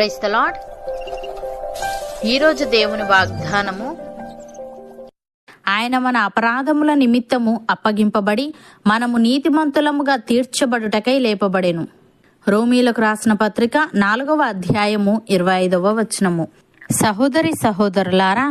Price the lord ఈరోజు దేవుని వాగ్దానము ఆయన మన అపరాధముల నిమిత్తము అప్పగింపబడి మనము నీతిమంతులముగా తీర్చబడుటకై లేపబడెను. రోమీలకు రాసిన పత్రిక నాలుగవ అధ్యాయము ఇరవై ఐదవ వచనము. సహోదరి సహోదరులారా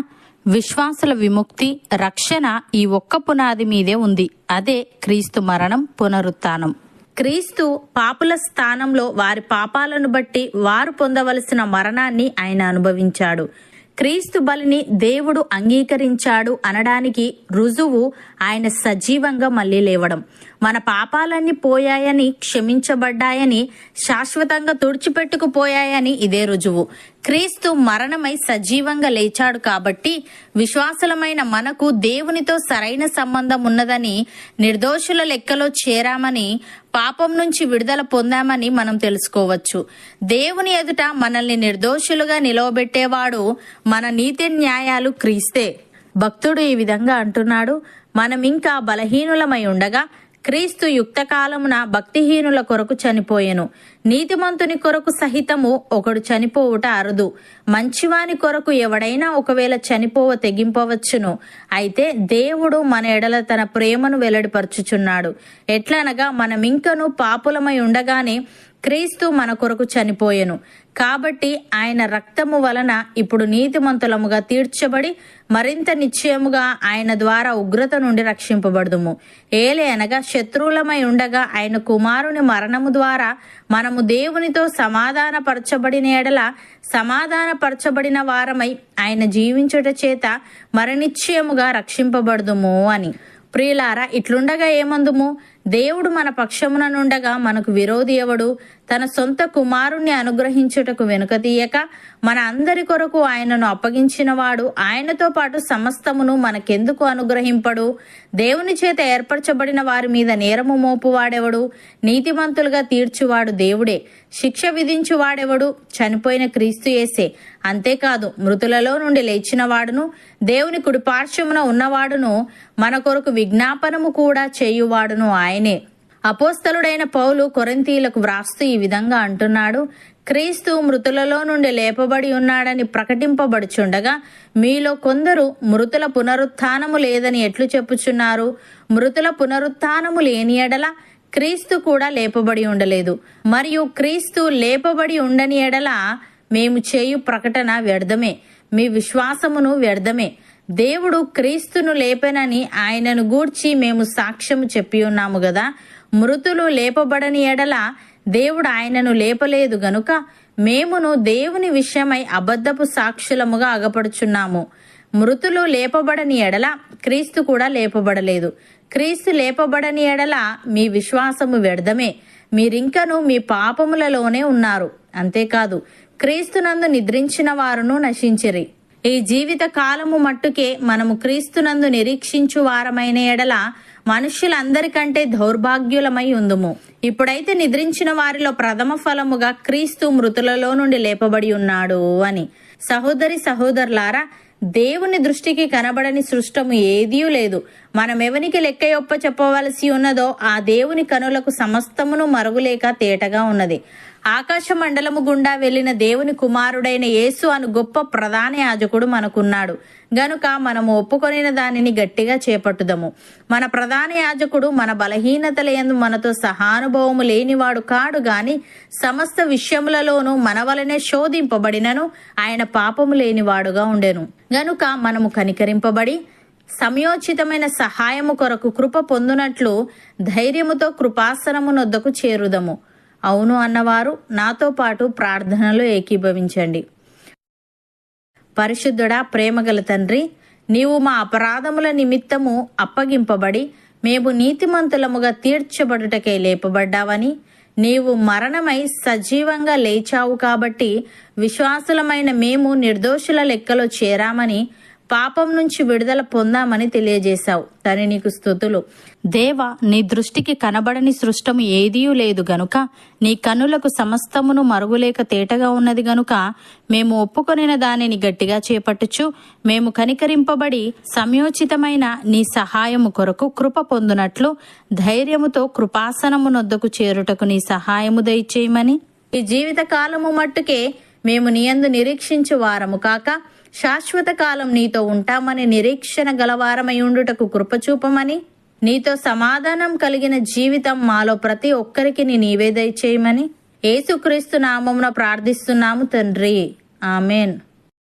విశ్వాసుల విముక్తి రక్షణ ఈ ఒక్క పునాది మీదే ఉంది. అదే క్రీస్తు మరణం పునరుత్నం క్రీస్తు పాపుల స్థానంలో వారి పాపాలను బట్టి వారు పొందవలసిన మరణాన్ని ఆయన అనుభవించాడు. క్రీస్తు బలిని దేవుడు అంగీకరించాడు అనడానికి రుజువు ఆయన సజీవంగా మళ్ళీ లేవడం. మన పాపాలన్నీ పోయాయని క్షమించబడ్డాయని శాశ్వతంగా తుడిచిపెట్టుకుపోయాయని ఇదే రుజువు. క్రీస్తు మరణమై సజీవంగా లేచాడు కాబట్టి విశ్వాసులమైన మనకు దేవునితో సరైన సంబంధం ఉన్నదని నిర్దోషుల లెక్కలో చేరామని పాపం నుంచి విడుదల పొందామని మనం తెలుసుకోవచ్చు. దేవుని ఎదుట మనల్ని నిర్దోషులుగా నిలవబెట్టేవాడు మన నీతి న్యాయాలు క్రీస్తే. భక్తుడు ఈ విధంగా అంటున్నాడు మనం ఇంకా బలహీనులమై ఉండగా క్రీస్తు యుక్త కాలమున భక్తిహీనుల కొరకు చనిపోయెను. నీతిమంతుని కొరకు సహితము ఒకడు చనిపోవుట అరుదు. మంచివాని కొరకు ఎవడైనా ఒకవేళ చనిపోవ తెగింపవచ్చును. అయితే దేవుడు మన ఎడల తన ప్రేమను వెల్లడిపరచుచున్నాడు. ఎట్లనగా మనమింకను పాపులమై ఉండగానే క్రీస్తు మన కొరకు చనిపోయెను. కాబట్టి ఆయన రక్తము వలన ఇప్పుడు నీతిమంతులముగా తీర్చబడి మరింత నిశ్చయముగా ఆయన ద్వారా ఉగ్రత నుండి రక్షింపబడుదుము. ఏలే అనగా శత్రువులమై ఉండగా ఆయన కుమారుని మరణము ద్వారా మనము దేవునితో సమాధానపరచబడిన ఎడల సమాధానపరచబడిన వారమై ఆయన జీవించుట చేత మరనిశ్చయముగా రక్షింపబడుదుము అని. ప్రియులారా ఇట్లుండగా ఏమందుము? దేవుడు మన పక్షమున నుండగా మనకు విరోధి ఎవడు? తన సొంత కుమారుణ్ణి అనుగ్రహించుటకు వెనుక తీయక మన అందరి కొరకు ఆయనను అప్పగించినవాడు ఆయనతో పాటు సమస్తమును మనకెందుకు అనుగ్రహింపడు? దేవుని చేత ఏర్పరచబడిన వారి మీద నేరము మోపువాడెవడు? నీతిమంతులుగా తీర్చువాడు దేవుడే. శిక్ష విధించువాడెవడు? చనిపోయిన క్రీస్తు యేసే. అంతేకాదు మృతులలో నుండి లేచిన వాడును దేవుని కుడిపార్శ్వమున ఉన్నవాడును మన కొరకు విజ్ఞాపనము కూడా చేయువాడును ఆయన అపోస్తలుడైన పౌలు కొరంతీలకు వ్రాస్తూ ఈ విధంగా అంటున్నాడు క్రీస్తు మృతులలో నుండి లేపబడి ఉన్నాడని ప్రకటింపబడుచుండగా మీలో కొందరు మృతుల పునరుత్నము లేదని ఎట్లు చెప్పుచున్నారు? మృతుల పునరుత్నము లేని ఎడల క్రీస్తు కూడా లేపబడి ఉండలేదు. మరియు క్రీస్తు లేపబడి ఉండని ఎడల మేము చేయు ప్రకటన వ్యర్థమే. మీ విశ్వాసమును వ్యర్థమే. దేవుడు క్రీస్తును లేపెనని ఆయనను గూర్చి మేము సాక్ష్యము చెప్పి ఉన్నాము గదా. మృతులు లేపబడని ఎడల దేవుడు ఆయనను లేపలేదు గనుక మేమును దేవుని విషయమై అబద్ధపు సాక్షులముగా అగపడుచున్నాము. మృతులు లేపబడని ఎడల క్రీస్తు కూడా లేపబడలేదు. క్రీస్తు లేపబడని ఎడల మీ విశ్వాసము వ్యర్థమే. మీరింకను మీ పాపములలోనే ఉన్నారు. అంతేకాదు క్రీస్తునందు నిద్రించిన వారును నశించిరి. ఈ జీవిత కాలము మట్టుకే మనము క్రీస్తునందు నిరీక్షించు వారమైన ఎడల మనుష్యులందరికంటే దౌర్భాగ్యులమై ఉందుము. ఇప్పుడైతే నిద్రించిన వారిలో ప్రథమ ఫలముగా క్రీస్తు మృతులలో నుండి లేపబడి ఉన్నాడు అని. సహోదరి సహోదరులారా దేవుని దృష్టికి కనబడని సృష్టము ఏదీ లేదు. మనం ఎవనికి లెక్కయొప్ప చెప్పవలసి ఉన్నదో ఆ దేవుని కనులకు సమస్తమును మరుగులేక తేటగా ఉన్నది. ఆకాశ మండలము గుండా వెళ్ళిన దేవుని కుమారుడైన యేసు అను గొప్ప ప్రధాన యాజకుడు మనకున్నాడు. గనుక మనము ఒప్పుకొనిన దానిని గట్టిగా చేపట్టుదము. మన ప్రధాన యాజకుడు మన బలహీనతలయందు మనతో సహానుభవము లేనివాడు కాడు గాని సమస్త విషయములలోనూ మన వలనే శోధింపబడినను ఆయన పాపము లేనివాడుగా ఉండెను. గనుక మనము కనికరింపబడి సమయోచితమైన సహాయము కొరకు కృప పొందునట్లు ధైర్యముతో కృపాసనము నొద్దకు చేరుదము. అవును అన్నవారు నాతో పాటు ప్రార్థనలో ఏకీభవించండి. పరిశుద్ధుడా ప్రేమగల తండ్రి నీవు మా అపరాధముల నిమిత్తము అప్పగింపబడి మేము నీతిమంతులముగా తీర్చబడుటకై లేపబడ్డావని నీవు మరణమై సజీవంగా లేచావు కాబట్టి విశ్వాసులమైన మేము నిర్దోషుల లెక్కలో చేరామని పాపం నుంచి విడుదల పొందామని తెలియజేశావు. తని నీకు స్థుతులు. దేవ నీ దృష్టికి కనబడని సృష్టము ఏదీ లేదు గనుక నీ కన్నులకు సమస్తమును మరుగులేక తేటగా ఉన్నది గనుక మేము ఒప్పుకొనిన దానిని గట్టిగా చేపట్టుచు మేము కనికరింపబడి సమయోచితమైన నీ సహాయము కొరకు కృప పొందునట్లు ధైర్యముతో కృపాసనము నొద్దకు చేరుటకు నీ సహాయము దయచేయమని. ఈ జీవిత కాలము మట్టుకే మేము నీయందు నిరీక్షించు వారము కాక శాశ్వత కాలం నీతో ఉంటామని నిరీక్షణ గలవారమై ఉండుటకు కృపచూపమని నీతో సమాధానం కలిగిన జీవితం మాలో ప్రతి ఒక్కరికి నీవే దయచేయమని ఏసుక్రీస్తు నామమున ప్రార్థిస్తున్నాము తండ్రి. ఆమెన్.